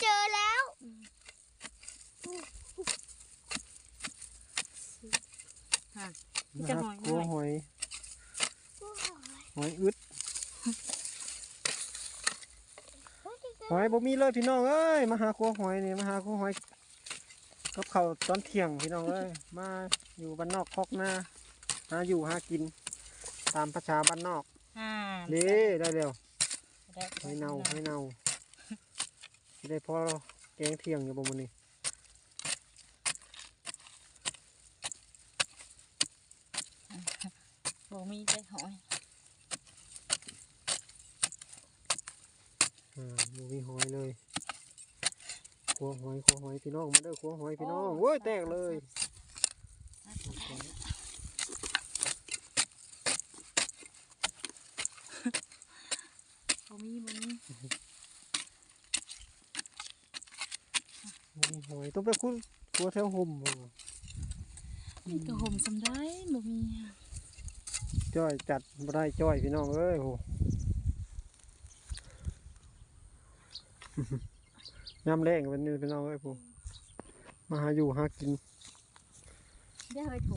เจอแล้ว ค่ะนะจะคหรัอบยครัวหหน่อยอยโอ้โหหอยอึด หอยบ่มีเลยพี่น้องเอ้ย มาหาครัวหอยนี่มาหาครัวหอยกับข้าวตอนเที่ยงพี่น้องเอ้ย มาอยู่บ้านนอกคอกนาหาอยู่หากิน ตามภาษาบ้านนอกอ่านี่ได้เร็วได้ให้เน่าให้เน่าสิ ได้พอแกงเที่ยงอยู่บ่มื้อนี้บ่มีได้หอยอ่าบ่มีหอยเลยครัวหอยครัวหอยพี่น้องมาเด้อครัวหอยพี่น้องโอ้ยแตกเลยบ่มีบ่มี มีหอยต้องไปคุดครัวแถวห่มบ่มีตัวห่มสำได้บ่มีจ้อยจัดบ่ได้จ้อยพี่น้องเอ้ยโหยามแรงวันนี้พี่น้องเอ้ยผมมาหาอยู่หากินได้เฮ้ยถูก